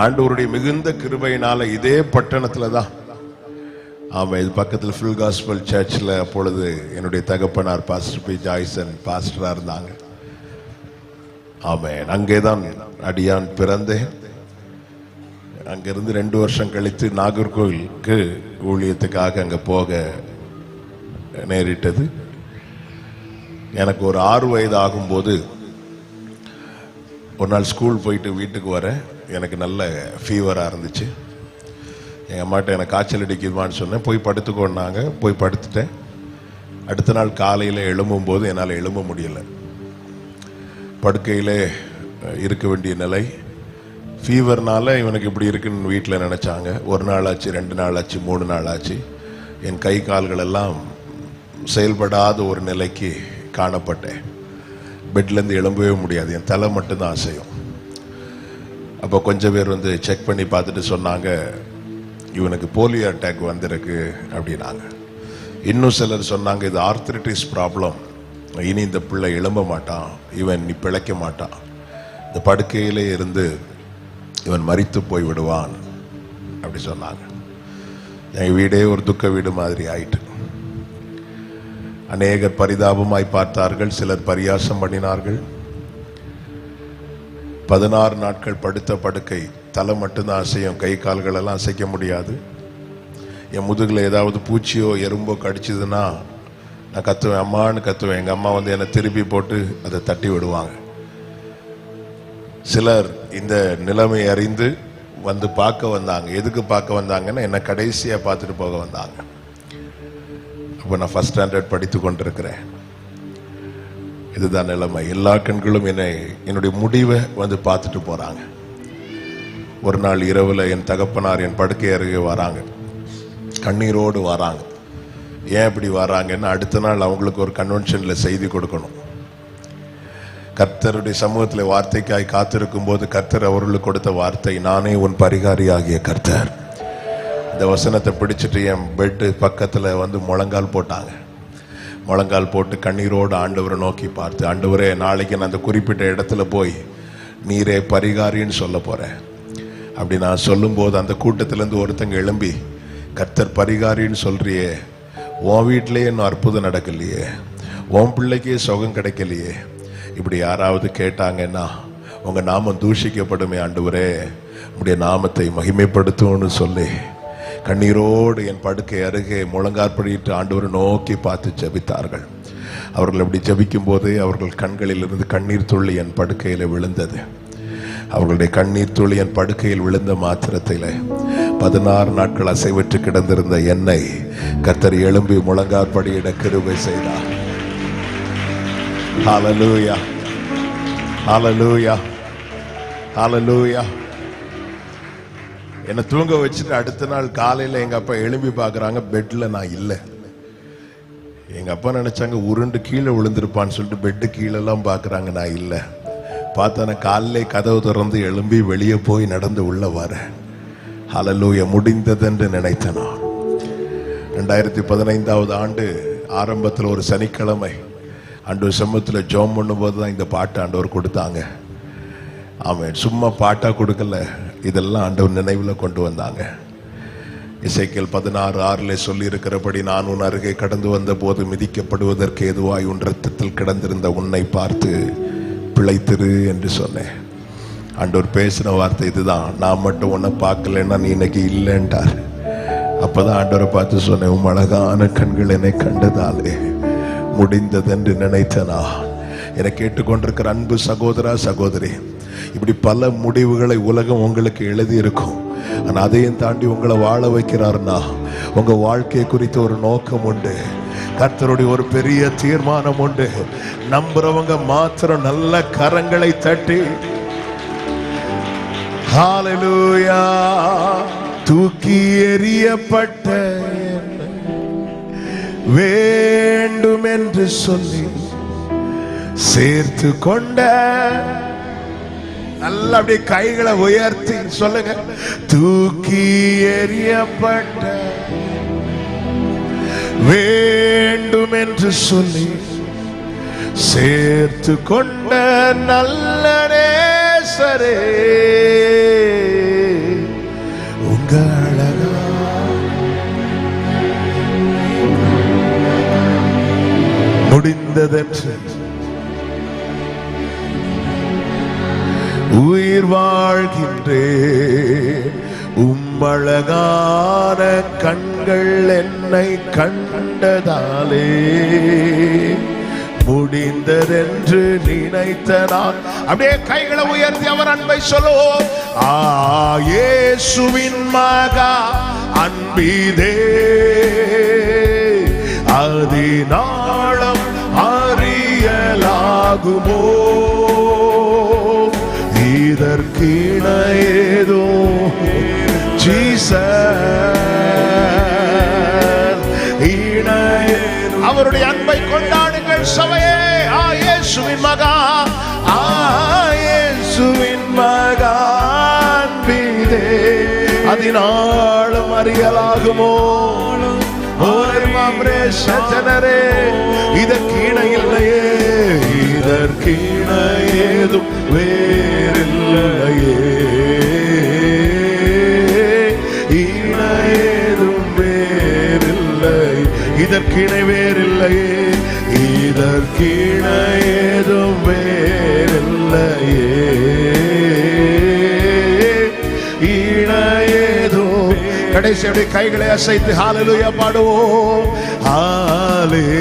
ஆண்டவருடைய மிகுந்த கிருபையினால இதே பட்டணத்துல தான் ஆமா இது பக்கத்தில் ஃபுல் காஸ்பல் சர்ச்சில் அப்பொழுது என்னுடைய தகப்பனார் பாஸ்டர் பி ஜாய்சன் பாஸ்டராக இருந்தாங்க. ஆமென் அங்கே தான் அடியான் பிறந்தேன். அங்கிருந்து ரெண்டு வருஷம் கழித்து நாகர்கோவிலுக்கு ஊழியத்துக்காக அங்கே போக நேரிட்டது. எனக்கு ஒரு ஆறு வயது ஆகும்போது ஒரு நாள் ஸ்கூல் போயிட்டு வீட்டுக்கு வரேன். எனக்கு நல்ல ஃபீவராக இருந்துச்சு. எங்கள் அம்மாட்ட எனக்கு காய்ச்சல் அடிக்குதுமான்னு சொன்னேன். போய் படுத்துக்கோன்னாங்க போய் படுத்துட்டேன். அடுத்த நாள் காலையில் எழும்பும்போது என்னால் எழும்ப முடியலை. படுக்கையில் இருக்க வேண்டிய நிலை. ஃபீவர்னால இவனுக்கு இப்படி இருக்குன்னு வீட்டில் நினச்சாங்க. ஒரு நாள் ஆச்சு ரெண்டு நாள் ஆச்சு மூணு நாள் ஆச்சு என் கை கால்கள் எல்லாம் செயல்படாத ஒரு நிலைக்கு காணப்பட்டேன். பெட்லேருந்து எழும்பவே முடியாது. என் தலை மட்டும்தான் அசையும். அப்போ கொஞ்சம் பேர் வந்து செக் பண்ணி பார்த்துட்டு சொன்னாங்க இவனுக்கு போலியோ அட்டாக் வந்திருக்கு அப்படின்னாங்க. இன்னும் சிலர் சொன்னாங்க இது ஆர்த்ரிட்டிஸ் ப்ராப்ளம் இனி இந்த பிள்ளை எழும்ப மாட்டான். இவன் நீ பிழைக்க மாட்டான். இந்த படுக்கையிலே இருந்து இவன் மறித்து போய் விடுவான் அப்படி சொன்னாங்க. என் வீடே ஒரு துக்க வீடு மாதிரி ஆயிட்டு. அநேகர் பரிதாபமாய் பார்த்தார்கள் சிலர் பரியாசம் பண்ணினார்கள். பதினாறு நாட்கள் படுத்த படுக்கை தலை மட்டும்தான் அசையும் கை கால்கள் எல்லாம் அசைக்க முடியாது. என் முதுகில் ஏதாவது பூச்சியோ எறும்போ கடிச்சதுன்னா நான் கத்துவேன் அம்மான்னு கத்துவேன். எங்கள் அம்மா வந்து என்னை திருப்பி போட்டு அதை தட்டி விடுவாங்க. சிலர் இந்த நிலைமை அறிந்து வந்து பார்க்க வந்தாங்க. எதுக்கு பார்க்க வந்தாங்கன்னா என்னை கடைசியாக பார்த்துட்டு போக வந்தாங்க. அப்போ நான் ஃபர்ஸ்ட் ஸ்டாண்டர்ட் படித்து கொண்டிருக்கிறேன். இதுதான் நிலைமை. எல்லா கண்களும் என்னை என்னுடைய முடிவை வந்து பார்த்துட்டு போகிறாங்க ஒரு நாள் இரவில் என் தகப்பனார் என் படுக்கை அருகே வராங்க. கண்ணீரோடு வராங்க. ஏன் இப்படி வராங்கன்னு அடுத்த நாள் அவங்களுக்கு ஒரு கன்வென்ஷனில் செய்தி கொடுக்கணும். கர்த்தருடைய சமூகத்தில் வார்த்தைக்காய் காத்திருக்கும் போது கர்த்தர் அவர்களுக்கு கொடுத்த வார்த்தை நானே உன் பரிகாரியாகிய கர்த்தர். இந்த வசனத்தை பிடிச்சிட்டு என் பெட்டு பக்கத்தில் வந்து முழங்கால் போட்டாங்க. முழங்கால் போட்டு கண்ணீரோடு ஆண்டவரை நோக்கி பார்த்து ஆண்டவரே நாளைக்கு நான் அந்த குறிப்பிட்ட இடத்துல போய் நீரே பரிகாரின்னு சொல்ல போகிறேன் அப்படி நான் சொல்லும்போது அந்த கூட்டத்திலேருந்து ஒருத்தங்க எழும்பி கர்த்தர் பரிகாரின்னு சொல்கிறியே உன் வீட்டிலேயே இன்னும் அற்புதம் நடக்கலையே உன் பிள்ளைக்கே சுகம் கிடைக்கலையே. இப்படி யாராவது கேட்டாங்கன்னா உங்கள் நாமம் தூஷிக்கப்படுமே ஆண்டவரே உடைய நாமத்தை மகிமைப்படுத்தும்னு சொல்லி கண்ணீரோடு என் படுக்கை அருகே முழங்காற்படியிட்டு ஆண்டவரை நோக்கி பார்த்து ஜெபித்தார்கள். அவர்கள் அப்படி ஜபிக்கும் போதே அவர்கள் கண்களிலிருந்து கண்ணீர் துள்ளி என் படுக்கையில் விழுந்தது. அவர்களுடைய கண்ணீர் துளி என் படுக்கையில் விழுந்த மாத்திரத்தில் பதினாறு நாட்கள் அசைவற்று கிடந்திருந்த என்னை கத்தர் எழும்பி முழங்காற்படியிட கிருபை செய்தார். ஹalleluya ஹalleluya ஹalleluya என்னை தூங்க வச்சுட்டு அடுத்த நாள் காலையில் எங்கள் அப்பா எழும்பி பார்க்குறாங்க பெட்டில் நான் இல்லை. எங்கள் அப்பா நினச்சாங்க உருண்டு கீழே விழுந்திருப்பான்னு சொல்லிட்டு பெட்டு கீழெல்லாம் பார்க்குறாங்க நான் இல்லை. பார்த்தா நான் கதவு திறந்து எழும்பி வெளியே போய் நடந்து உள்ள வரேன் ஹalleluya முடிந்ததென்று நினைத்தேன் நான். ரெண்டாயிரத்தி பதினைந்தாவது ஆண்டு ஆரம்பத்தில் ஒரு சனிக்கிழமை அண்டு சமூகத்தில் ஜோம் பண்ணும்போது தான் இந்த பாட்டு ஆண்டவர் கொடுத்தாங்க. ஆமென் சும்மா பாட்டாக கொடுக்கல இதெல்லாம் ஆண்டவர் நினைவில் கொண்டு வந்தாங்க. இசைக்கல் பதினாறு ஆறில் சொல்லி இருக்கிறபடி நான் உன் அருகே கடந்து வந்த போது மிதிக்கப்படுவதற்கு ஏதுவாய் உன் ரத்தத்தில் கிடந்திருந்த உன்னை பார்த்து பிழைத்திரு என்று சொன்னேன். ஆண்டவர் பேசின வார்த்தை இதுதான். நான் மட்டும் உன்னை பார்க்கலன்னா நீ இன்னைக்கு இல்லைன்றார் அப்பதான் ஆண்டவரை பார்த்து சொன்னேன் உம் அழகான கண்கள் என்னை கண்டதாலே முடிந்ததென்று நினைத்தனா? என கேட்டுக்கொண்டிருக்கிற அன்பு சகோதரா சகோதரி இப்படி பல முடிவுகளை உலகம் உங்களுக்கு எழுதி இருக்கும் அதையும் தாண்டி உங்களை வாழ வைக்கிறார்னா உங்க வாழ்க்கை குறித்து ஒரு நோக்கம் உண்டு. கர்த்தருடைய ஒரு பெரிய தீர்மானம் உண்டு. நம்புறவங்க மாத்திரம் நல்ல கரங்களை தட்டி ஹalleluya தூக்கி எறியப்பட்ட வேண்டும் என்று சொல்லி சேர்த்து கொண்ட நல்லா அப்படியே கைகளை உயர்த்தி சொல்லுங்க. தூக்கி எறியப்பட்ட வேண்டும் என்று சொல்லி சேர்த்து கொண்ட நல்ல நேசரே உங்க அழகா. முடிந்ததென்று உயிர் வாழ்கின்றே. உம்மழகான கண்கள் என்னை கண்டதாலே. முடிந்ததென்று நினைத்த நான். அப்படியே கைகளை உயர்த்தி அவர் அன்பை சொல்லுவோம் ஆயேசுவின் இயேசுவின் மகா அன்பிதே. அதினாளம் அறியலாகுமோ. இதற்கிண ஏதோ அவருடைய அன்பை கொண்டாடுங்கள் சபையே. ஆ இயேசுவின் மகா. ஆ இயேசுவின் மகா. அன்பிதே அதனாலும் அறியலாகுமோ ஓரே சஜனரே இதற்கீழ இல்லையே. இதற்கீழ ஏதும் வேறில்லையே. ஈழ ஏதும் வேறில்லை. இதற்கிணை வேறில்லையே. இதற்கிண ஏதும் வேறில்லையே இணையேதோ கடைசி அப்படியே கைகளை அசைத்து ஹாலலுயா பாடுவோம். ஹாலேலூயா